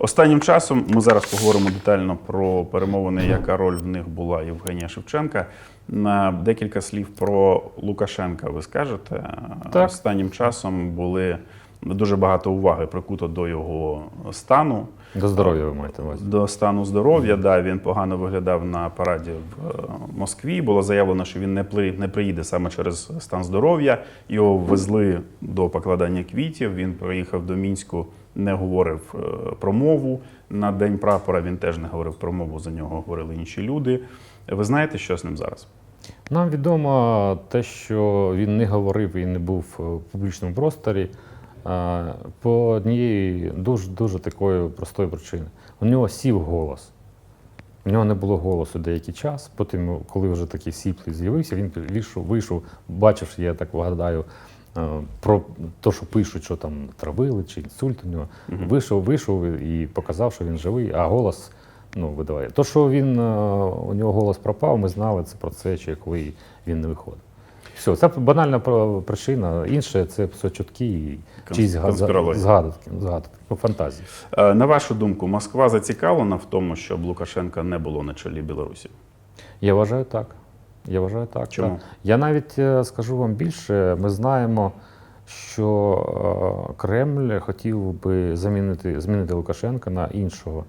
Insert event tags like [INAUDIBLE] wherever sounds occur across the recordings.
Останнім часом ми зараз поговоримо детально про перемовини, яка роль в них була Євгенія Шевченка. На декілька слів про Лукашенка. Ви скажете? Так. Останнім часом були дуже багато уваги прикуто до його стану. До здоров'я ви маєте увазі. До стану здоров'я, да, він погано виглядав на параді в е, Москві. Було заявлено, що він не при не приїде саме через стан здоров'я. Його везли до покладання квітів. Він приїхав до Мінську, не говорив е, промову. На день прапора він теж не говорив промову. За нього говорили інші люди. Ви знаєте, що з ним зараз? Нам відомо те, що він не говорив і не був в публічному просторі по однієї дуже дуже такої простої причини. У нього сів голос. У нього не було голосу деякий час. Потім, коли вже такий сіплий з'явився, він вийшов, вийшов, бачив, я так вгадаю, е, про те, що пишуть, що там травили чи інсульт у нього. Вийшов, вийшов і показав, що він живий, а голос ну, видаває. То, що він, е, у нього голос пропав, ми знали це про це, чи коли він не виходив. Все, це банальна причина. Інше це все чутки і чиїсь згадки, згадки, ну, фантазії. Е, На вашу думку, Москва зацікавлена в тому, щоб Лукашенка не було на чолі Білорусі? Я вважаю так. Я вважаю так. Чому? так. Я навіть е, скажу вам більше, ми знаємо, що е, Кремль хотів би замінити, змінити Лукашенка на іншого.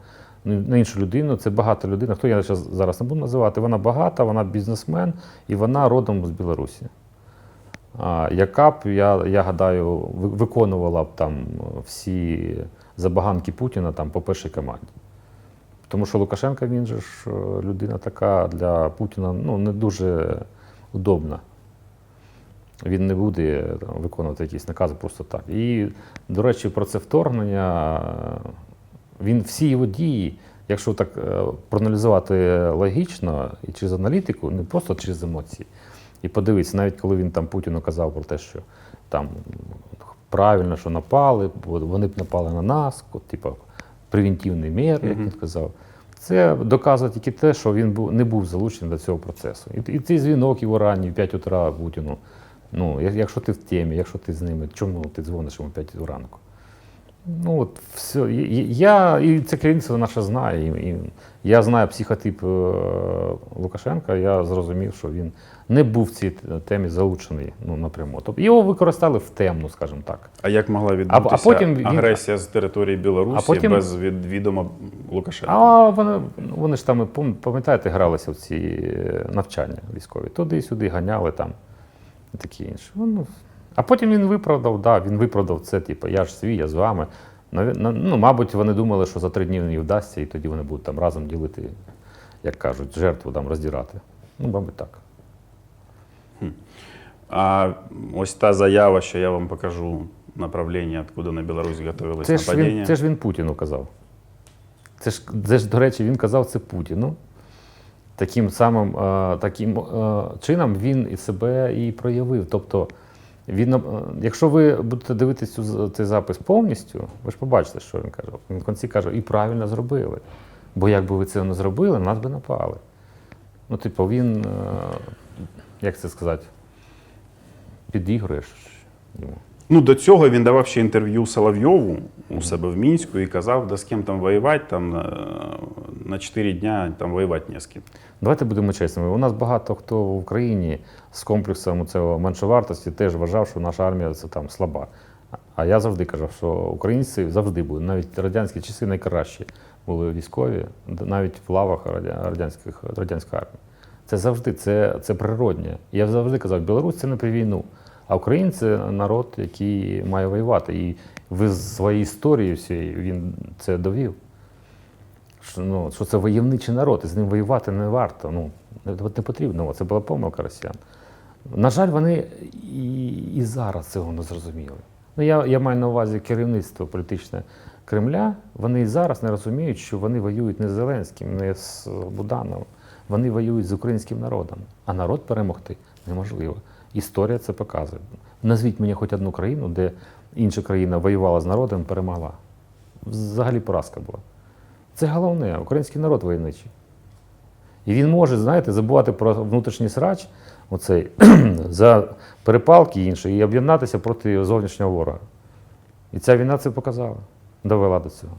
ну, На іншу людину, це багата людина. Хто я зараз не буду називати? Вона багата, вона бізнесмен і вона родом з Білорусі. Яка б, я, я гадаю, виконувала б там всі забаганки Путіна там, по першій команді. Тому що Лукашенко він же ж е, людина така для Путіна ну, не дуже удобна. Він не буде е, там, виконувати якісь накази просто так. І, до речі, про це вторгнення, е, він всі його дії, якщо так е, проаналізувати логічно і через аналітику, не просто через емоції. І подивитися, навіть коли він там Путіну казав про те, що там правильно, що напали, бо вони б напали на нас, от, типу, превентивний мір, як він казав. Це доказує тільки те, що він не був залучений до цього процесу. І, і цей дзвінок його ранній в 5 утра Путіну. Ну, якщо ти в темі, якщо ти з ними, чому ти дзвониш йому в 5 ранку? Ну, от все. Я, і це керівництво наше знає. І, і я знаю психотип е, Лукашенка, я зрозумів, що він не був в цій темі залучений ну, напряму. Тобто його використали в темну, скажімо так. А як могла відбутися а потім він- агресія з території Білорусі А потім- без від- відома Лукашенка? А вони, вони ж там, пам'ятаєте, гралися в ці е, навчання військові. Туди-сюди ганяли там і таке інше. Ну, а потім він виправдав, да, він виправдав це, типу, я ж свій, я з вами. Ну, мабуть, вони думали, що за три дні не вдасться, і тоді вони будуть там разом ділити, як кажуть, жертву там роздирати. Ну, мабуть, так. А ось та заява, що я вам покажу направлення, откуда на Білорусь готувалися нападіння. це ж він Путіну казав. Це ж, це ж, до речі, він казав це Путіну. Таким самим е, таким е, чином він і себе і проявив. Тобто, він, е, якщо ви будете дивитися цей запис повністю, ви ж побачите, що він каже. Він в кінці каже, і правильно зробили. Бо якби ви це не зробили, нас би напали. Ну, типу, він, як це сказати, підігруєш йому. Ну, до цього він давав ще інтерв'ю Соловйову у себе в Мінську і казав, да з ким там воювати, там е, на 4 дня там воювати не з ким. Давайте будемо чесними. У нас багато хто в Україні з комплексом цього меншовартості теж вважав, що наша армія це там слаба. А я завжди казав, що українці завжди були, навіть радянські часи найкращі були військові, навіть в лавах радянських радянської армії. Це завжди, це, це природнє. Я завжди казав, Білорусь це не про війну, а Україна це народ, який має воювати. І ви з своєї історії всієї він це довів що, ну, що це войовничий народ, і з ним воювати не варто. Ну, не, потрібно. Це була помилка росіян. На жаль, вони і, і зараз цього не зрозуміли. Ну, я, я маю на увазі керівництво політичне Кремля. Вони і зараз не розуміють, що вони воюють не з Зеленським, не з Будановим. Вони воюють з українським народом. А народ перемогти неможливо. Історія це показує. Назвіть мені хоч одну країну, де інша країна воювала з народом, перемогла. Взагалі поразка була. Це головне, український народ воєнничий. І він може, знаєте, забувати про внутрішній срач, оцей, [CLEARS THROAT] за перепалки і інше, і об'єднатися проти зовнішнього ворога. І ця війна це показала, довела до цього.